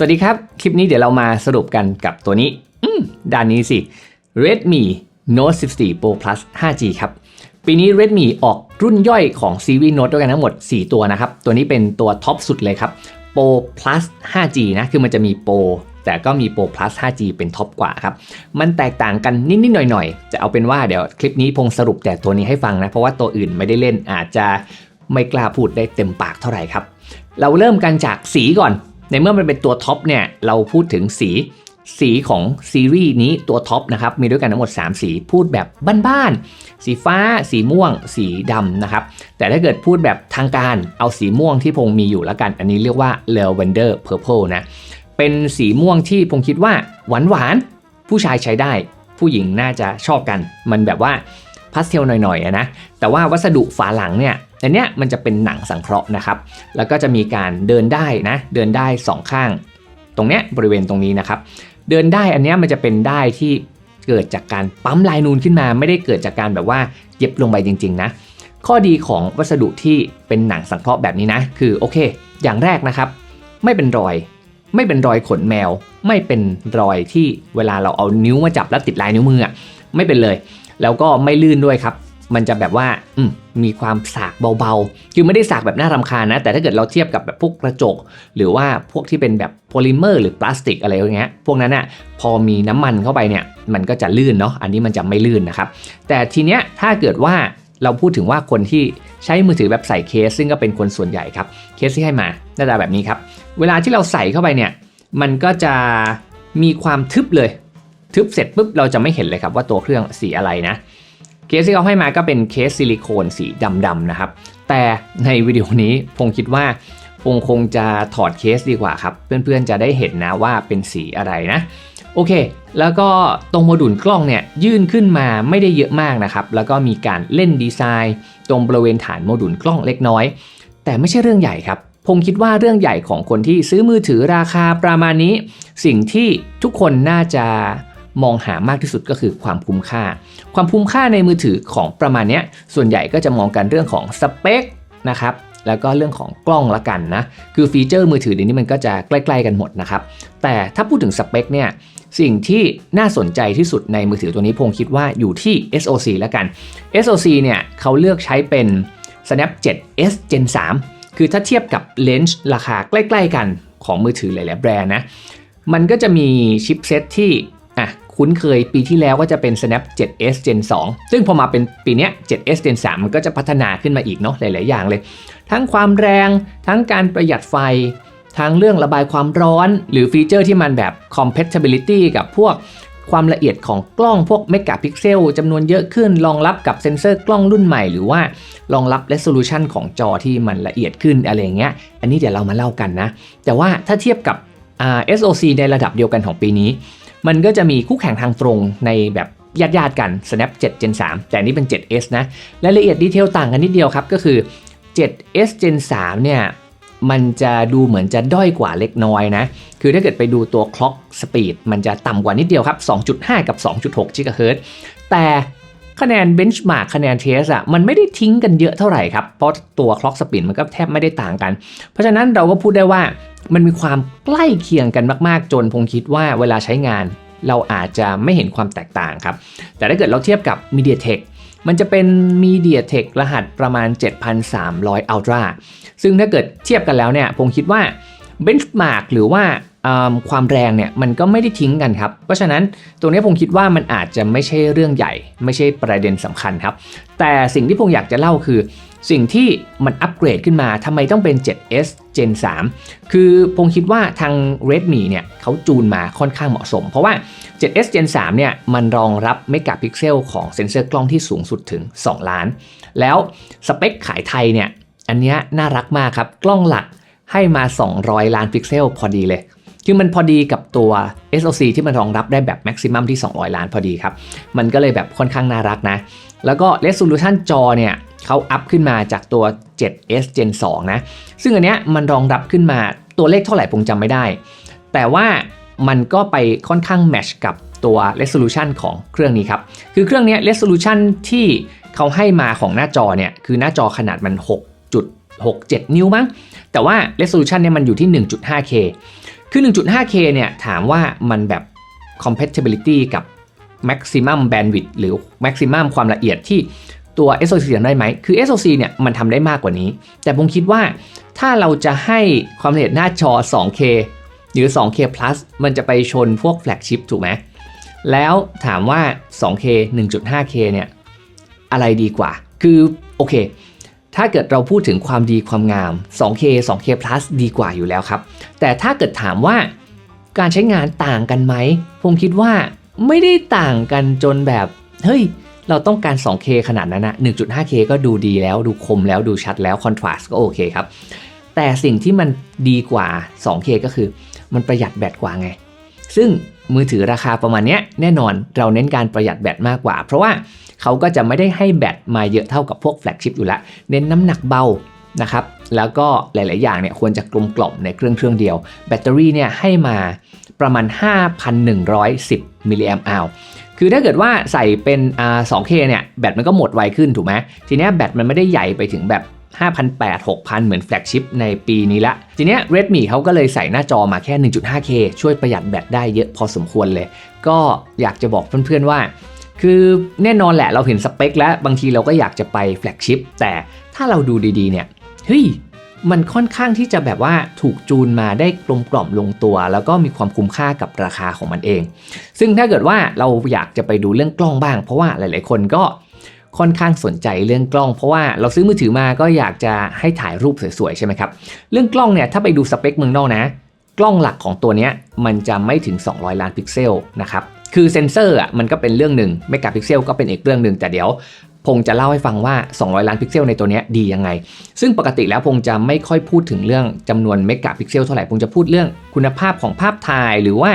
สวัสดีครับ คลิปนี้เดี๋ยวเรามาสรุปกันกับตัวนี้ด้านนี้สิ Redmi Note 14 Pro Plus 5G ครับ ปีนี้ Redmi ออกรุ่นย่อยของซีรีส์ Note ด้วยกันทั้งหมด 4 ตัวนะครับ ตัวนี้เป็นตัวท็อปสุดเลยครับ Pro Plus 5G นะ คือมันจะมี Pro แต่ก็มี Pro Plus 5G เป็นท็อปกว่าครับ มันแตกต่างกันนิดๆหน่อยๆ จะเอาเป็นว่าเดี๋ยวคลิปนี้พงสรุปแต่ตัวนี้ให้ฟังนะ เพราะว่าตัวอื่นไม่ได้เล่นอาจจะไม่กล้าพูดได้เต็มปากเท่าไหร่ครับ เราเริ่มกันจากสีก่อน ในเมื่อมันเป็นตัวท็อปเนี่ยเราพูดถึงสีสีของซีรีส์นี้ตัวท็อปนะครับมีด้วยกันทั้งหมด 3 สีพูดแบบบ้านๆสีฟ้า สีม่วง สีดำนะครับ แต่ถ้าเกิดพูดแบบทางการเอาสีม่วงที่พงมีอยู่แล้วกัน อันนี้เรียกว่า Lavender Purple นะ เป็นสีม่วงที่พงคิดว่าหวานหวานผู้ชายใช้ได้ ผู้หญิงน่าจะชอบกัน มันแบบว่าพาสเทลหน่อยๆนะแต่ว่าวัสดุฝาหลังเนี่ย อันเนี้ยมันจะเป็นหนังสังเคราะห์นะครับ แล้วก็จะมีการเดินได้นะ เดินได้สองข้าง ตรงเนี้ยบริเวณตรงนี้นะครับ เดินได้อันเนี้ยมันจะเป็นได้ที่เกิดจากการปั๊มลายนูนขึ้นมา ไม่ได้เกิดจากการแบบว่าเย็บลงไปจริง ๆ นะ ข้อดีของวัสดุที่เป็นหนังสังเคราะห์แบบนี้นะ คือโอเค อย่างแรกนะครับ ไม่เป็นรอย ไม่เป็นรอยขนแมว ไม่เป็นรอยที่เวลาเราเอานิ้วมาจับแล้วติดลายนิ้วมืออะไม่เป็นเลย แล้วก็ไม่ลื่นด้วยครับ มันจะแบบว่าอืมีความสากเบาๆ คือไม่ได้สากแบบน่ารำคาญนะ แต่ถ้าเกิดเราเทียบกับแบบพวกกระจก หรือว่าพวกที่เป็นแบบโพลิเมอร์หรือพลาสติกอะไรอย่างเงี้ย พวกนั้นอะพอมีน้ำมันเข้าไปเนี่ย มันก็จะลื่นเนาะ อันนี้มันจะไม่ลื่นนะครับ แต่ทีเนี้ยถ้าเกิดว่าเราพูดถึงว่าคนที่ใช้มือถือแบบใส่เคส ซึ่งก็เป็นคนส่วนใหญ่ครับ เคสที่ให้มาหน้าตาแบบนี้ครับ เวลาที่เราใส่เข้าไปเนี่ย มันก็จะมีความทึบเลย ทึบเสร็จปุ๊บเราจะไม่เห็นเลยครับว่าตัวเครื่องสีอะไรนะ เคสที่เขาให้มาก็เป็นเคสซิลิโคนสีดำๆนะครับ แต่ในวิดีโอนี้พงคิดว่าพงคงจะถอดเคสดีกว่าครับ เพื่อนๆจะได้เห็นนะว่าเป็นสีอะไรนะ โอเค แล้วก็ตรงโมดูลกล้องเนี่ยยื่นขึ้นมาไม่ได้เยอะมากนะครับ แล้วก็มีการเล่นดีไซน์ ตรงบริเวณฐานโมดูลกล้องเล็กน้อย แต่ไม่ใช่เรื่องใหญ่ครับพงคิดว่าเรื่องใหญ่ของคนที่ซื้อมือถือราคาประมาณนี้ สิ่งที่ทุกคนน่าจะ มองหามากที่สุดก็คือความคุ้มค่า ความคุ้มค่าในมือถือของประมาณนี้ส่วนใหญ่ก็จะมองกันเรื่องของสเปคนะครับแล้วก็เรื่องของกล้องละกันนะ คือฟีเจอร์มือถือเดี๋ยวนี้มันก็จะใกล้ๆกันหมดนะครับ แต่ถ้าพูดถึงสเปคเนี่ยสิ่งที่น่าสนใจที่สุดในมือถือตัวนี้พงคิดว่าอยู่ที่ SoC ล้วกัน SoC เนี่ยเขาเลือกใช้เป็น Snap 7 S Gen 3 คือถ้าเทียบกับเลนส์ราคาใกล้ ๆ กันของมือถือหลายๆแบรนด์นะ มันก็จะมีชิปเซตที่ คุ้นเคยปีที่แล้วก็จะเป็น Snap 7S Gen 2 ซึ่งพอมาเป็นปีนี้ 7S Gen 3 มันก็จะพัฒนาขึ้นมาอีกเนาะหลาย ๆ อย่างเลย ทั้งความแรงทั้งการประหยัดไฟ ทั้งเรื่องระบายความร้อน หรือฟีเจอร์ที่มันแบบ compatibility กับพวกความละเอียดของกล้องพวกเมกะพิกเซลจำนวนเยอะขึ้นรองรับกับเซ็นเซอร์กล้องรุ่นใหม่ หรือว่ารองรับ resolution ของจอที่มันละเอียดขึ้นอะไรเงี้ย อันนี้เดี๋ยวเรามาเล่ากันนะ แต่ว่าถ้าเทียบกับ SoC ในระดับเดียวกันของปีนี้ มันก็จะมีคู่แข่งทางตรงในแบบญาติๆกัน Snap 7 Gen 3 แต่นนี้เป็น 7S นะรายละเอียดดีเทลต่างกันนิดเดียวครับ ก็คือ 7S Gen 3 เนี่ย มันจะดูเหมือนจะด้อยกว่าเล็กน้อยนะ คือถ้าเกิดไปดูตัว clock speed มันจะต่ำกว่านิดเดียวครับ 2.5 กับ 2.6 GHz แต่คะแนน benchmark คะแนน test อะมันไม่ได้ทิ้งกันเยอะเท่าไหร่ครับ เพราะตัว clock speed มันก็แทบไม่ได้ต่างกัน เพราะฉะนั้นเราก็พูดได้ว่า มันมีความใกล้เคียงกันมากๆ จนพงคิดว่าเวลาใช้งาน เราอาจจะไม่เห็นความแตกต่างครับ แต่ถ้าเกิดเราเทียบกับ MediaTek มันจะเป็น MediaTek รหัสประมาณ 7,300 Ultra ซึ่งถ้าเกิดเทียบกันแล้วเนี่ยผมคิดว่า benchmark หรือว่า ความแรงเนี่ยมันก็ไม่ได้ทิ้งกันครับ เพราะฉะนั้นตรงนี้ผมคิดว่ามันอาจจะไม่ใช่เรื่องใหญ่ ไม่ใช่ประเด็นสำคัญครับ แต่สิ่งที่ผมอยากจะเล่าคือ สิ่งที่มันอัปเกรดขึ้นมาทำไมต้องเป็น 7S Gen 3 คือผมคิดว่าทาง Redmi เนี่ยเขาจูนมาค่อนข้างเหมาะสม เพราะว่า 7S Gen 3 เนี่ยมันรองรับเมกะพิกเซลของเซ็นเซอร์กล้องที่สูงสุดถึง 2 ล้าน แล้วสเปคขายไทยเนี่ยอันนี้น่ารักมากครับ กล้องหลักให้มา 200 ล้านพิกเซลพอดีเลย คือมันพอดีกับตัว SoC ที่มันรองรับได้แบบแม็กซิมัมที่ 200 ล้านพอดีครับ มันก็เลยแบบค่อนข้างน่ารักนะ แล้วก็ resolution จอเนี่ยเขาอัพขึ้นมาจากตัว 7S Gen 2 นะ ซึ่งอันเนี้ยมันรองรับขึ้นมาตัวเลขเท่าไหร่ผมจำไม่ได้ แต่ว่ามันก็ไปค่อนข้างแมชกับตัว resolution ของเครื่องนี้ครับ คือเครื่องนี้ resolution ที่เขาให้มาของหน้าจอเนี่ย คือหน้าจอขนาดมัน 6.67 นิ้วมั้ง แต่ว่า resolution เนี่ยมันอยู่ที่ 1.5K คือ 1.5K เนี่ยถามว่ามันแบบ compatibility กับ maximum bandwidth หรือ maximum ความละเอียดที่ตัว SoC ทำได้ไหม คือ SoC เนี่ยมันทำได้มากกว่านี้ แต่ผมคิดว่าถ้าเราจะให้ความละเอียดหน้าจอ 2K หรือ 2K plus มันจะไปชนพวกแฟลกชิพถูกไหม แล้วถามว่า 2K 1.5K เนี่ยอะไรดีกว่า คือโอเค ถ้าเกิดเราพูดถึงความดีความงาม 2K 2K plus ดีกว่าอยู่แล้วครับ แต่ถ้าเกิดถามว่าการใช้งานต่างกันไหม ผมคิดว่าไม่ได้ต่างกันจนแบบ เฮ้ย เราต้องการ 2K ขนาดนั้นนะ 1.5K ก็ดูดีแล้ว ดูคมแล้วดูชัดแล้ว contrast ก็โอเคครับ แต่สิ่งที่มันดีกว่า 2K ก็คือ มันประหยัดแบตกว่าไง ซึ่ง มือถือราคาประมาณนี้แน่นอนเราเน้นการประหยัดแบตมากกว่า เพราะว่าเขาก็จะไม่ได้ให้แบตมาเยอะเท่ากับพวกแฟลกชิพอยู่ล้วเน้นน้ำหนักเบานะครับแล้วก็หลาย ๆ อย่างเนี่ยควรจะกลมกล่อมในเครื่องเครื่องเดียว แบตเตอรี่เนี่ยให้มาประมาณ 5,110มิลลิแอมป์อาวคือถ้าเกิดว่าใส่เป็นอ่า 2K เนี่ยแบตมันก็หมดไวขึ้นถูกไหมทีนี้แบตมันไม่ได้ใหญ่ไปถึงแบบ 5,800 6,000 เหมือนแฟลกชิพในปีนี้ละ ทีเนี้ย Redmi เขาก็เลยใส่หน้าจอมาแค่ 1.5K ช่วยประหยัดแบตได้เยอะพอสมควรเลย ก็อยากจะบอกเพื่อนๆว่า คือแน่นอนแหละเราเห็นสเปคแล้ว บางทีเราก็อยากจะไปแฟลกชิพแต่ถ้าเราดูดีๆเนี่ยเฮ้ยมันค่อนข้างที่จะแบบว่าถูกจูนมาได้กลมกล่อมลงตัว แล้วก็มีความคุ้มค่ากับราคาของมันเอง ซึ่งถ้าเกิดว่าเราอยากจะไปดูเรื่องกล้องบ้าง เพราะว่าหลาย ๆ คนก็ ค่อนข้างสนใจเรื่องกล้อง เพราะว่าเราซื้อมือถือมาก็อยากจะให้ถ่ายรูปสวยๆใช่ไหมครับเรื่องกล้องเนี่ยถ้าไปดูสเปคเมืองนอกนะ กล้องหลักของตัวนี้มันจะไม่ถึง 200 ล้านพิกเซลนะครับคือเซนเซอร์อะมันก็เป็นเรื่องหนึ่งเมกะพิกเซลก็เป็นอีกเรื่องหนึ่งแต่เดี๋ยว พงจะเล่าให้ฟังว่า 200 ล้านพิกเซลในตัวนี้ดียังไง ซึ่งปกติแล้วพงจะไม่ค่อยพูดถึงเรื่องจำนวนเมกะพิกเซลเท่าไหร่พงจะพูดเรื่องคุณภาพของภาพถ่ายหรือว่า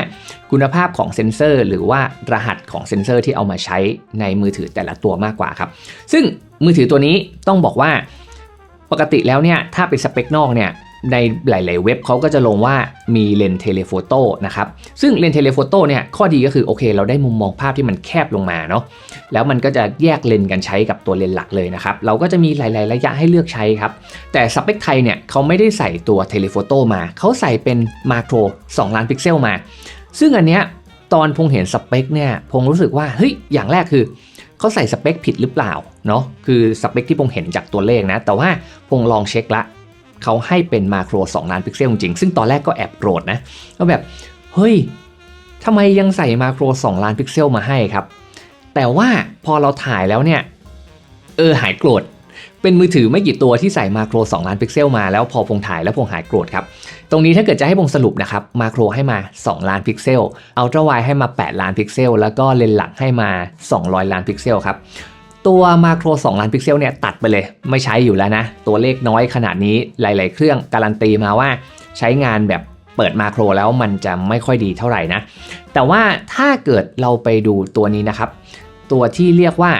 คุณภาพของเซนเซอร์ หรือว่ารหัสของเซนเซอร์ที่เอามาใช้ในมือถือแต่ละตัวมากกว่าครับ ซึ่งมือถือตัวนี้ต้องบอกว่าปกติแล้วเนี่ยถ้าเป็นสเปคนอกเนี่ย ในหลาย ๆ เว็บเขาก็จะลงว่ามีเลนส์เทเลโฟโต้นะครับ ซึ่งเลนส์เทเลโฟโต้เนี่ยข้อดีก็คือโอเค เราได้มุมมองภาพที่มันแคบลงมาเนาะแล้วมันก็จะแยกเลนส์กันใช้กับตัวเลนส์หลักเลยนะครับ เราก็จะมีหลาย ๆ ระยะให้เลือกใช้ครับ แต่สเปคไทยเนี่ยเขาไม่ได้ใส่ตัวเทเลโฟโต้มา เขาใส่เป็นมาโคร2 ล้านพิกเซลมา ซึ่งอันเนี้ยตอนพงเห็นสเปคเนี่ยพงรู้สึกว่าเฮ้ยอย่างแรกคือเขาใส่สเปคผิดหรือเปล่าเนาะคือสเปคที่พงเห็นจากตัวเลขนะแต่ว่าพงลองเช็คละ เขาให้เป็นมาโคร2ล้านพิกเซลจริงซึ่งตอนแรกก็แอบโกรธนะก็แบบ เฮ้ยทำไมยังใส่มาโคร2ล้านพิกเซลมาให้ครับ แต่ว่าพอเราถ่ายแล้วเนี่ย เออหายโกรธเป็นมือถือไม่กี่ตัวที่ใส่มาโคร2ล้านพิกเซลมาแล้วพอพงถ่ายแล้วพงหายโกรธครับ ตรงนี้ถ้าเกิดจะให้พงสรุปนะครับมาโครให้มา 2 ล้านพิกเซลอัลตร้าไวให้มา 8 ล้านพิกเซล แล้วก็เลนส์หลักให้มา 200 ล้านพิกเซลครับ ตัวมาโคร2ล้านพิกเซลเนี่ยตัดไปเลยไม่ใช้อยู่แล้วนะ ตัวเลขน้อยขนาดนี้หลาย ๆ เครื่องการันตีมาว่าใช้งานแบบเปิดมาโครแล้วมันจะไม่ค่อยดีเท่าไหร่นะ แต่ว่าถ้าเกิดเราไปดูตัวนี้นะครับ ตัวที่เรียกว่า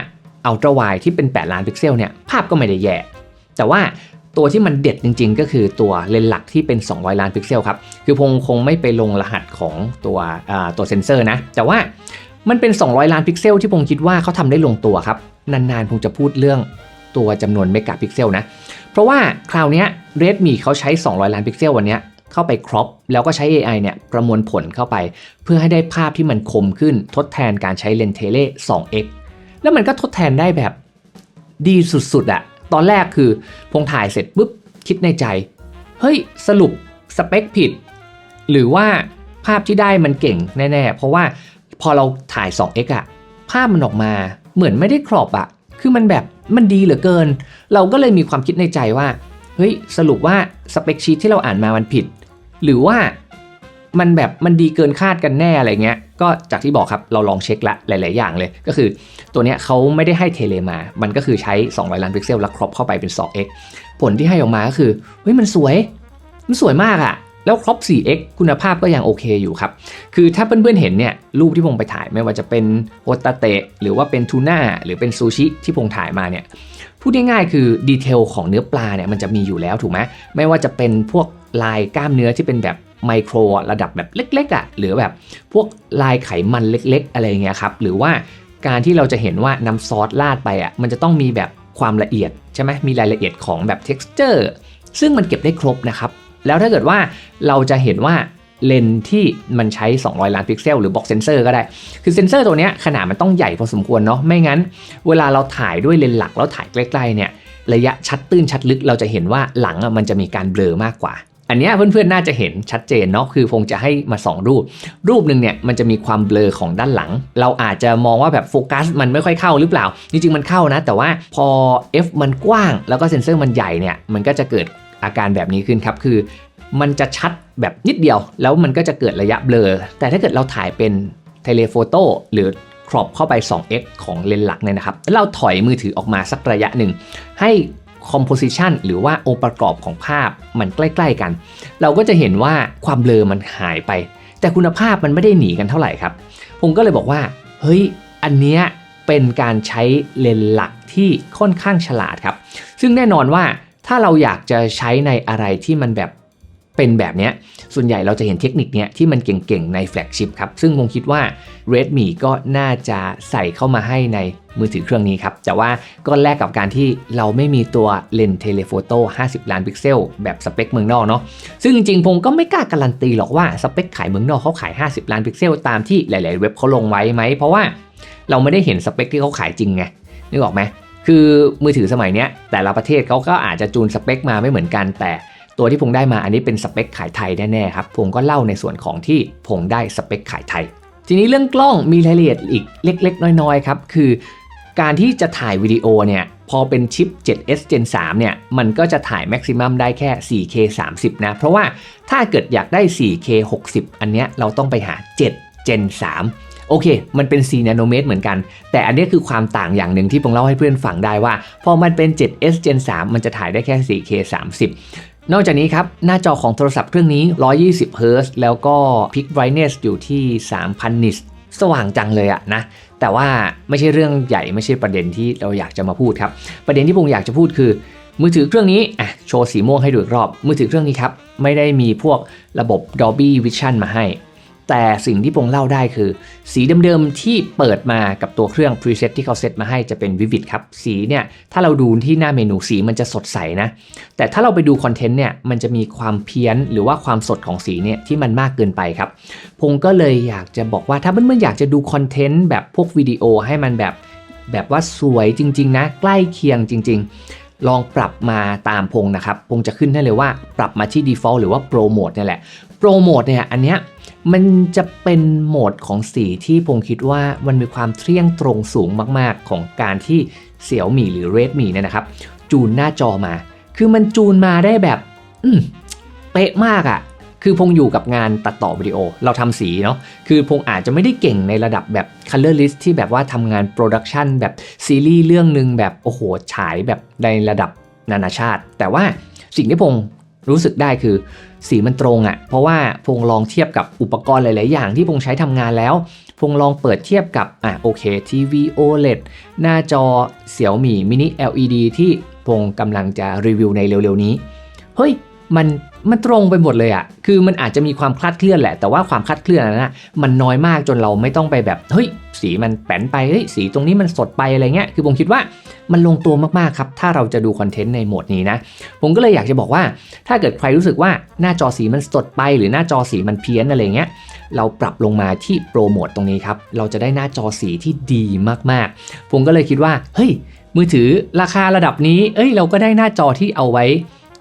อัลตร้าไวที่เป็น 8 ล้านพิกเซลเนี่ยภาพก็ไม่ได้แย่ แต่ว่าตัวที่มันเด็ดจริง ๆ ก็คือตัวเลนส์หลักที่เป็น 200 ล้านพิกเซลครับ คือพงคงไม่ไปลงรหัสของตัวตัวเซนเซอร์นะ แต่ว่ามันเป็น 200 ล้านพิกเซลที่พงคิดว่าเขาทำได้ลงตัวครับ นานๆพงจะพูดเรื่องตัวจำนวนเมกะพิกเซลนะ เพราะว่าคราวนี้ Redmi เขาใช้ 200 ล้านพิกเซลวันนี้เข้าไปครอปแล้วก็ใช้ AI เนี่ยประมวลผลเข้าไป เพื่อให้ได้ภาพที่มันคมขึ้นทดแทนการใช้เลนส์เทเล 2x แล้วมันก็ทดแทนได้แบบดีสุดๆอะตอนแรกคือพงถ่ายเสร็จปุ๊บคิดในใจ เฮ้ย สรุปสเปคผิด หรือว่าภาพที่ได้มันเก่งแน่ ๆ เพราะว่าพอเราถ่าย 2x อะภาพมันออกมา เหมือนไม่ได้ครอบอะคือมันแบบมันดีเหลือเกิน เราก็เลยมีความคิดในใจว่า เฮ้ย สรุปว่าสเปคชีตที่เราอ่านมามันผิด หรือว่ามันแบบมันดีเกินคาดกันแน่อะไรเงี้ย ก็จากที่บอกครับเราลองเช็คละหลาย ๆ อย่างเลย ก็คือตัวเนี้ยเขาไม่ได้ให้เทเลมา มันก็คือใช้ 200 ล้านพิกเซลแล้วครอปเข้าไปเป็น 2x ผลที่ให้ออกมาก็คือ เฮ้ย มันสวย มันสวยมากอะ แล้วครอป 4x คุณภาพก็ยังโอเคอยู่ครับ คือถ้าเพื่อนๆเห็นเนี่ยรูปที่พงไปถ่ายไม่ว่าจะเป็นโฮตาเตะหรือว่าเป็นทูน่าหรือเป็นซูชิที่พงถ่ายมาเนี่ยพูดง่ายๆคือดีเทลของเนื้อปลาเนี่ยมันจะมีอยู่แล้วถูกไหมไม่ว่าจะเป็นพวกลายกล้ามเนื้อที่เป็นแบบไมโครระดับแบบเล็กๆอะ่ะหรือแบบพวกลายไขมันเล็ก ๆ อะไรเงี้ยครับหรือว่าการที่เราจะเห็นว่าน้ำซอสราดไปอะ่ะมันจะต้องมีแบบความละเอียดใช่ไหมมีรายละเอียดของแบบ texture ซึ่งมันเก็บได้ครบนะครับ แล้วถ้าเกิดว่าเราจะเห็นว่าเลนส์ที่มันใช้ 200 ล้านพิกเซลหรือบอกเซนเซอร์ก็ได้ คือเซนเซอร์ตัวนี้ขนาดมันต้องใหญ่พอสมควรเนาะ ไม่งั้น เวลาเราถ่ายด้วยเลนส์หลักแล้วถ่ายใกล้ๆเนี่ย ระยะชัดตื้นชัดลึกเราจะเห็นว่าหลังอะมันจะมีการเบลอมากกว่า อันนี้เพื่อนๆน่าจะเห็นชัดเจนเนาะ คือคงจะให้มา 2 รูป รูปหนึ่งเนี่ยมันจะมีความเบลอของด้านหลัง เราอาจจะมองว่าแบบโฟกัสมันไม่ค่อยเข้าหรือเปล่า จริงๆมันเข้านะ แต่ว่าพอ f มันกว้าง แล้วก็เซนเซอร์มันใหญ่เนี่ย มันก็จะเกิด อาการแบบนี้ขึ้นครับ คือ มันจะชัดแบบนิดเดียว แล้วมันก็จะเกิดระยะเบลอ แต่ถ้าเกิดเราถ่ายเป็นเทเลโฟโต้หรือครอปเข้าไป 2x ของเลนส์หลักเนี่ยนะครับแล้วเราถอยมือถือออกมาสักระยะหนึ่งให้ composition หรือว่าองค์ประกอบของภาพมันใกล้ ๆ กัน เราก็จะเห็นว่าความเบลอมันหายไป แต่คุณภาพมันไม่ได้หนีกันเท่าไหร่ครับ ผมก็เลยบอกว่า เฮ้ย อันเนี้ยเป็นการใช้เลนส์หลักที่ค่อนข้างฉลาดครับ ซึ่งแน่นอนว่า ถ้าเราอยากจะใช้ในอะไรที่มันแบบเป็นแบบเนี้ยส่วนใหญ่เราจะเห็นเทคนิคเนี้ยที่มันเก่งๆ ในแฟลกชิพครับ ซึ่งผมคิดว่า Redmi ก็น่าจะใส่เข้ามาให้ในมือถือเครื่องนี้ครับ แต่ว่าก็แลกกับการที่เราไม่มีตัวเลนส์เทเลโฟโต้ 50 ล้านพิกเซล แบบสเปคเมืองนอกเนาะ ซึ่งจริงๆ ผมก็ไม่กล้าการันตีหรอกว่าสเปคขายเมืองนอกเขาขาย 50 ล้านพิกเซล ตามที่หลาย ๆ เว็บเขาลงไว้ไหม เพราะว่าเราไม่ได้เห็นสเปคที่เขาขายจริงไง นึกออกไหม คือมือถือสมัยนี้แต่ละประเทศเขาก็อาจจะจูนสเปคมาไม่เหมือนกันแต่ตัวที่พงได้มาอันนี้เป็นสเปคขายไทยแน่ๆครับผมก็เล่าในส่วนของที่พงได้สเปคขายไทย ทีนี้เรื่องกล้องมีรายละเอียดอีกเล็ก ๆ น้อยๆครับคือ การที่จะถ่ายวิดีโอเนี่ยพอเป็นชิป 7s Gen 3เนี่ยมันก็จะถ่ายแม็กซิมัมได้แค่ 4K 30 นะ เพราะว่าถ้าเกิดอยากได้ 4K 60 อันเนี้ยเราต้องไปหา 7 Gen 3 โอเค มันเป็น 4 นาโนเมตรเหมือนกัน แต่อันนี้คือความต่างอย่างหนึ่งที่ผมเล่าให้เพื่อนฟังได้ว่า พอมันเป็น 7s Gen 3 มันจะถ่ายได้แค่ 4K 30นอกจากนี้ครับ หน้าจอของโทรศัพท์เครื่องนี้ 120 Hz แล้วก็ Peak Brightness อยู่ที่ 3,000 nits สว่างจังเลยอะนะ แต่ว่าไม่ใช่เรื่องใหญ่ไม่ใช่ประเด็นที่เราอยากจะมาพูดครับ ประเด็นที่ผมอยากจะพูดคือ มือถือเครื่องนี้อะโชว์สีม่วงให้ดูอีกรอบ มือถือเครื่องนี้ครับ ไม่ได้มีพวกระบบ Dolby Vision มาให้ แต่สิ่งที่พงเล่าได้คือ สีเดิมๆที่เปิดมากับตัวเครื่อง preset ที่เขาเซตมาให้จะเป็น vivid ครับ สีเนี่ยถ้าเราดูที่หน้าเมนูสีมันจะสดใสนะ แต่ถ้าเราไปดูคอนเทนต์เนี่ยมันจะมีความเพี้ยนหรือว่าความสดของสีเนี่ยที่มันมากเกินไปครับ พงก็เลยอยากจะบอกว่าถ้าเพื่อนๆอยากจะดูคอนเทนต์แบบพวกวิดีโอให้มันแบบแบบว่าสวยจริงๆนะใกล้เคียงจริง ๆลองปรับมาตามพงนะครับ พงจะขึ้นให้เลยว่าปรับมาที่ default หรือว่า pro mode เนี่ยแหละ pro mode เนี่ยอันเนี้ย มันจะเป็นโหมดของสีที่พงคิดว่ามันมีความเที่ยงตรงสูงมากๆ ของการที่เสี่ยวหมี่หรือ Redmi เนี่ยนะครับ จูนหน้าจอมา คือมันจูนมาได้แบบอืเป๊ะมากอะ่ะ คือพงอยู่กับงานตัดต่อวิดีโอ เราทำสีเนาะ คือพงอาจจะไม่ได้เก่งในระดับแบบ color list ที่แบบว่าทำงานโปรดักชันแบบซีรีส์เรื่องหนึ่งแบบโอ้โหฉายแบบในระดับนานาชาติ แต่ว่าสิ่งที่พงรู้สึกได้คือ สีมันตรงอะ่ะ เพราะว่าพงลองเทียบกับอุปกรณ์หลาย ๆ อย่างที่พงใช้ทำงานแล้ว พงลองเปิดเทียบกับอะโอเคทีวี OLED หน้าจอเสี่ยวมี่มินิ LED ที่พงกำลังจะรีวิวในเร็ว ๆ นี้ เฮ้ย มัน มันตรงไปหมดเลยอะคือมันอาจจะมีความคลาดเคลื่อนแหละ แต่ว่าความคลาดเคลื่อนนั้นนะมันน้อยมากจนเราไม่ต้องไปแบบ เฮ้ย สีมันแป้นไป เฮ้ย สีตรงนี้มันสดไปอะไรเงี้ย คือผมคิดว่ามันลงตัวมากๆครับ ถ้าเราจะดูคอนเทนต์ในโหมดนี้นะ ผมก็เลยอยากจะบอกว่า ถ้าเกิดใครรู้สึกว่าหน้าจอสีมันสดไป หรือหน้าจอสีมันเพี้ยนอะไรเงี้ย เราปรับลงมาที่โปรโหมดตรงนี้ครับ เราจะได้หน้าจอสีที่ดีมากๆ ผมก็เลยคิดว่า เฮ้ย มือถือราคาระดับนี้ เอ้ย เราก็ได้หน้าจอที่เอาไว้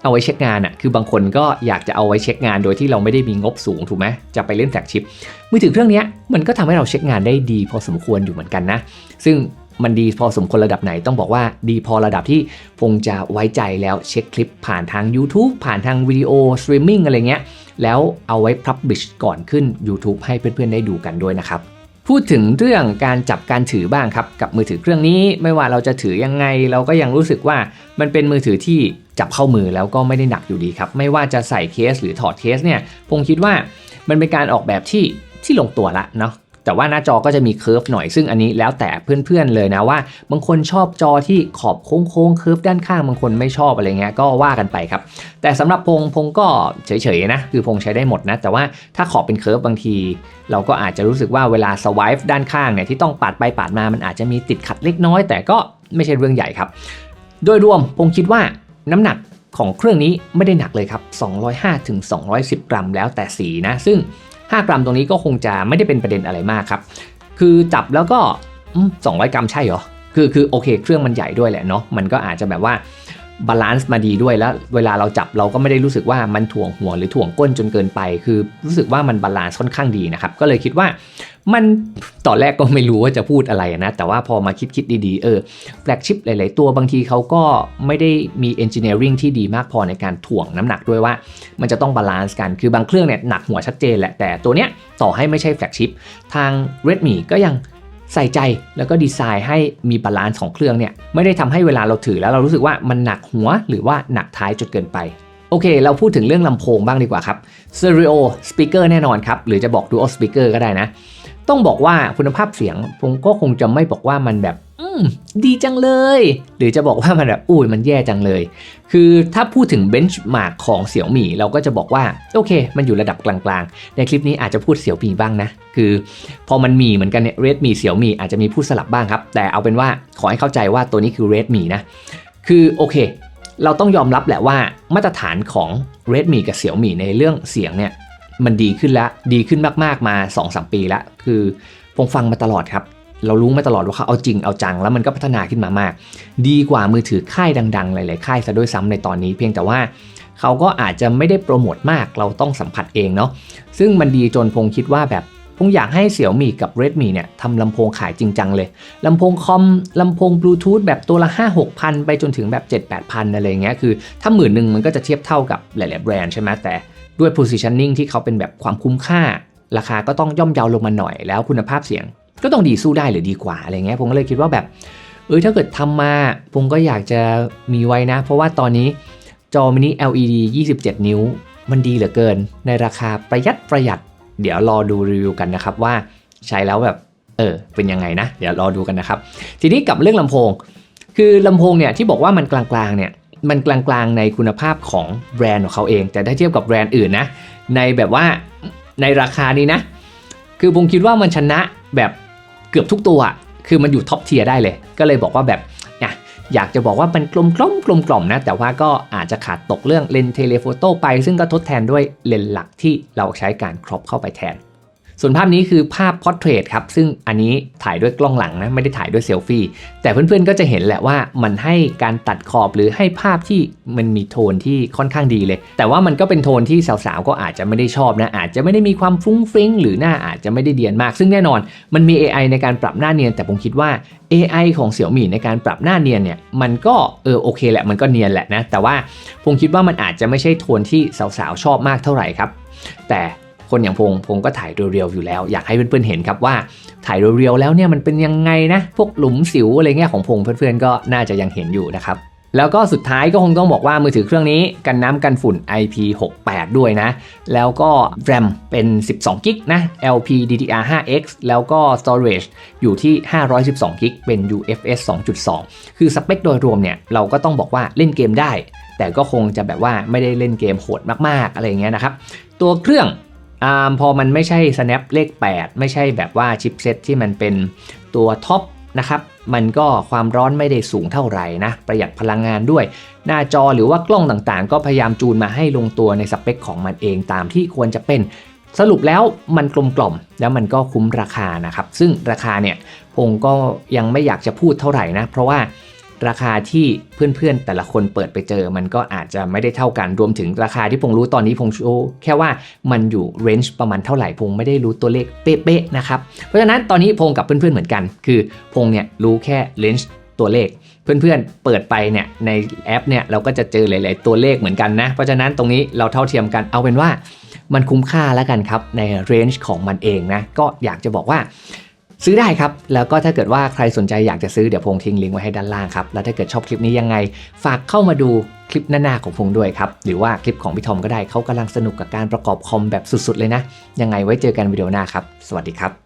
เอาไว้เช็คงานอะ่ะคือบางคนก็อยากจะเอาไว้เช็คงานโดยที่เราไม่ได้มีงบสูงถูกไหมจะไปเล่นแฟลกชิปมือถือเครื่องนี้มันก็ทำให้เราเช็คงานได้ดี พอสมควรอยู่เหมือนกันนะ ซึ่งมันดีพอสมควรระดับไหนต้องบอกว่าดีพอระดับที่คงจะไว้ใจแล้วเช็คคลิปผ่านทาง YouTube ผ่านทางวิดีโอสตรีมมิ่งอะไรเงี้ยแล้วเอาไว้ Publish ก่อนขึ้น YouTube ให้เพื่อนๆได้ดูกันด้วยนะครับพูดถึงเรื่องการจับการถือบ้างครับ กับมือถือเครื่องนี้ไม่ว่าเราจะถือยังไง เราก็ยังรู้สึกว่ามันเป็นมือถือที่ จับเข้ามือแล้วก็ไม่ได้หนักอยู่ดีครับ ไม่ว่าจะใส่เคสหรือถอดเคสเนี่ยผมคิดว่ามันเป็นการออกแบบที่ที่ลงตัวละเนาะแต่ว่าหน้าจอก็จะมีเคิร์ฟหน่อยซึ่งอันนี้แล้วแต่เพื่อนๆเลยนะว่า บางคนชอบจอที่ขอบโค้งๆเคิร์ฟด้านข้างบางคนไม่ชอบอะไรเงี้ยก็ว่ากันไปครับ แต่สำหรับพงพงก็เฉยๆนะคือพงใช้ได้หมดนะ แต่ว่าถ้าขอบเป็นเคิร์ฟบางที เราก็อาจจะรู้สึกว่าเวลาสวายด้านข้างเนี่ยที่ต้องปาดไปปาดมามันอาจจะมีติดขัดเล็กน้อย แต่ก็ไม่ใช่เรื่องใหญ่ครับ โดยรวมพงคิดว่า น้ำหนักของเครื่องนี้ไม่ได้หนักเลยครับ 205ถึง210 กรัมแล้วแต่สีนะ ซึ่ง 5 กรัมตรงนี้ก็คงจะไม่ได้เป็นประเด็นอะไรมากครับ คือจับแล้วก็อืม200 กรัมใช่เหรอ คือคือโอเค เครื่องมันใหญ่ด้วยแหละเนาะ มันก็อาจจะแบบว่าบาลานซ์มาดีด้วยแล้ว เวลาเราจับเราก็ไม่ได้รู้สึกว่ามันถ่วงหัวหรือถ่วงก้นจนเกินไป คือรู้สึกว่ามันบาลานซ์ค่อนข้างดีนะครับ ก็เลยคิดว่า มันตอนแรกก็ไม่รู้ว่าจะพูดอะไรนะ แต่ว่าพอมาคิดคิดดีๆ เออแฟลกชิพหลาย ๆ ตัวบางทีเขาก็ไม่ได้มี engineering ที่ดีมากพอในการถ่วงน้ำหนักด้วยว่า มันจะต้องบาลานซ์กัน คือบางเครื่องเนี่ยหนักหัวชัดเจนแหละ แต่ตัวเนี้ยต่อให้ไม่ใช่แฟลกชิพทาง Redmi ก็ยังใส่ใจแล้วก็ดีไซน์ให้มีบาลานซ์ของเครื่องเนี่ยไม่ได้ทำให้เวลาเราถือแล้วเรารู้สึกว่ามันหนักหัวหรือว่าหนักท้ายจนเกินไป โอเค เราพูดถึงเรื่องลำโพงบ้างดีกว่าครับ Stereo Speaker แน่นอนครับ หรือจะบอก Dual Speaker ก็ได้นะ ต้องบอกว่าคุณภาพเสียงผมก็คงจะไม่บอกว่ามันแบบอืมดีจังเลย หรือจะบอกว่ามันแบบอุ้ยมันแย่จังเลย คือถ้าพูดถึงเบนช์มาร์กของเสี่ยวหมี่เราก็จะบอกว่าโอเค มันอยู่ระดับกลางๆ ในคลิปนี้อาจจะพูดเสี่ยวหมี่บ้างนะ คือ พอมันมีเหมือนกันเนี่ยเรดมี่เสี่ยวหมี่อาจจะมีพูดสลับบ้างครับ แต่เอาเป็นว่าขอให้เข้าใจว่าตัวนี้คือเรดมี่นะ คือโอเค เราต้องยอมรับแหละว่ามาตรฐานของ Redmi กับ Xiaomi ในเรื่องเสียงเนี่ย มันดีขึ้นแล้วดีขึ้นมากๆมา2-3ปีแล้วคือผมฟังมาตลอดครับ เรารู้มาตลอดว่าเขาเอาจริงเอาจังแล้วมันก็พัฒนาขึ้นมามาก ดีกว่ามือถือค่ายดัง ๆ หลาย ๆ ค่ายซะด้วยซ้ำในตอนนี้ เพียงแต่ว่าเขาก็อาจจะไม่ได้โปรโมทมากเราต้องสัมผัสเองเนาะซึ่งมันดีจนพงคิดว่าแบบพงอยากให้เสี่ยวมี่กับ Redmi เนี่ยทำลำโพงขายจริงจังเลยลำโพงคอมลำโพงบลูทูธแบบตัวละ 5 6 พันไปจนถึงแบบ 7 8พันอะไรเงี้ยคือถ้าหมื่นหนึ่งมันก็จะเทียบเท่ากับหลาย ๆ แบรนด์ใช่ไหมแต่ ด้วย positioning ที่เขาเป็นแบบความคุ้มค่า ราคาก็ต้องย่อมเยาลงมาหน่อยแล้วคุณภาพเสียง ก็ต้องดีสู้ได้หรือดีกว่าอะไรเงี้ยผมก็เลยคิดว่าแบบเออถ้าเกิดทำมาผมก็อยากจะมีไว้นะ เพราะว่าตอนนี้จอมินิ LED 27 นิ้ว มันดีเหลือเกิน ในราคาประหยัดประหยัด เดี๋ยวรอดูรีวิวกันนะครับว่าใช้แล้วแบบเออเป็นยังไงนะ เดี๋ยวรอดูกันนะครับ ทีนี้กับเรื่องลำโพง คือลำโพงเนี่ยที่บอกว่ามันกลางๆเนี่ย มันกลางๆในคุณภาพของแบรนด์ของเขาเอง แต่ถ้าเทียบกับแบรนด์อื่นนะในแบบว่าในราคานี้นะ คือผมคิดว่ามันชนะแบบเกือบทุกตัว คือมันอยู่ท็อปเทียร์ได้เลย ก็เลยบอกว่าแบบอะอยากจะบอกว่ามันกลมกล่อมกลมกล่อมนะ แต่ว่าก็อาจจะขาดตกเรื่องเลนส์เทเลโฟโต้ไป ซึ่งก็ทดแทนด้วยเลนส์หลักที่เราใช้การครอปเข้าไปแทน ส่วนภาพนี้คือภาพพอร์เทรตครับ ซึ่งอันนี้ถ่ายด้วยกล้องหลังนะ ไม่ได้ถ่ายด้วยเซลฟี่ แต่เพื่อนๆก็จะเห็นแหละว่ามันให้การตัดขอบหรือให้ภาพที่มันมีโทนที่ค่อนข้างดีเลย แต่ว่ามันก็เป็นโทนที่สาวๆ ก็อาจจะไม่ได้ชอบนะ อาจจะไม่ได้มีความฟุ้งฟิ้งหรือหน้าอาจจะไม่ได้เดียนมาก ซึ่งแน่นอน มันมี AI ในการปรับหน้าเนียน แต่ผมคิดว่า AI ของเสี่ยวมี่ในการปรับหน้าเนียนเนี่ย มันก็เออโอเคแหละ มันก็เนียนแหละนะ แต่ว่าผมคิดว่ามันอาจจะไม่ใช่โทนที่สาวๆ ชอบมากเท่าไหร่ครับ แต่ คนอย่างพงพงก็ถ่ายเรียวๆอยู่แล้ว อยากให้เพื่อนๆเห็นครับว่าถ่ายเรียวๆแล้วเนี่ยมันเป็นยังไงนะ พวกหลุมสิวอะไรเงี้ยของพงเพื่อนๆก็น่าจะยังเห็นอยู่นะครับแล้วก็สุดท้ายก็คงต้องบอกว่ามือถือเครื่องนี้กันน้ำกันฝุ่น IP68 ด้วยนะ แล้วก็ RAM เป็น 12 g b นะ LPDDR5X แล้วก็ Storage อยู่ที่ 512 g b เป็น UFS 2.2 คือสเปคโดยรวมเนี่ย เราก็ต้องบอกว่าเล่นเกมได้ แต่ก็คงจะแบบว่าไม่ได้เล่นเกมโหดมากๆ อะไรเงี้ยนะครับ ตัวเครื่อง อพอมันไม่ใช่ snap เลข 8 ไม่ใช่แบบว่าชิปเซตที่มันเป็นตัวท็อปนะครับ มันก็ความร้อนไม่ได้สูงเท่าไหร่นะ ประหยัดพลังงานด้วย หน้าจอหรือว่ากล้องต่างๆ ก็พยายามจูนมาให้ลงตัวในสเปคของมันเองตามที่ควรจะเป็น สรุปแล้วมันกลมกล่อมแล้วมันก็คุ้มราคานะครับ ซึ่งราคาเนี่ยพงก็ยังไม่อยากจะพูดเท่าไหร่นะ เพราะว่า ราคาที่เพื่อนๆแต่ละคนเปิดไปเจอ มันก็อาจจะไม่ได้เท่ากันรวมถึงราคาที่พงรู้ตอนนี้พงโชว์แค่ว่ามันอยู่เรนจ์ประมาณเท่าไหร่พงไม่ได้รู้ตัวเลขเป๊ะๆนะครับเพราะฉะนั้นตอนนี้พงกับเพื่อนๆเหมือนกัน คือพงเนี่ยรู้แค่เรนจ์ตัวเลขเพื่อนๆ เปิดไปเนี่ยในแอปเนี่ยเราก็จะเจอหลาย ๆ ตัวเลขเหมือนกันนะ เพราะฉะนั้นตรงนี้เราเท่าเทียมกันเอาเป็นว่ามันคุ้มค่าแล้วกันครับในเรนจ์ของมันเองนะ ก็อยากจะบอกว่า ซื้อได้ครับ แล้วก็ถ้าเกิดว่าใครสนใจอยากจะซื้อเดี๋ยวพงทิ้งลิงก์ไว้ให้ด้านล่างครับ แล้วถ้าเกิดชอบคลิปนี้ยังไง ฝากเข้ามาดูคลิปหน้าๆของพงด้วยครับ หรือว่าคลิปของพี่ทอมก็ได้เขากำลังสนุกกับการประกอบคอมแบบสุดๆเลยนะ ยังไงไว้เจอกันวิดีโอหน้าครับ สวัสดีครับ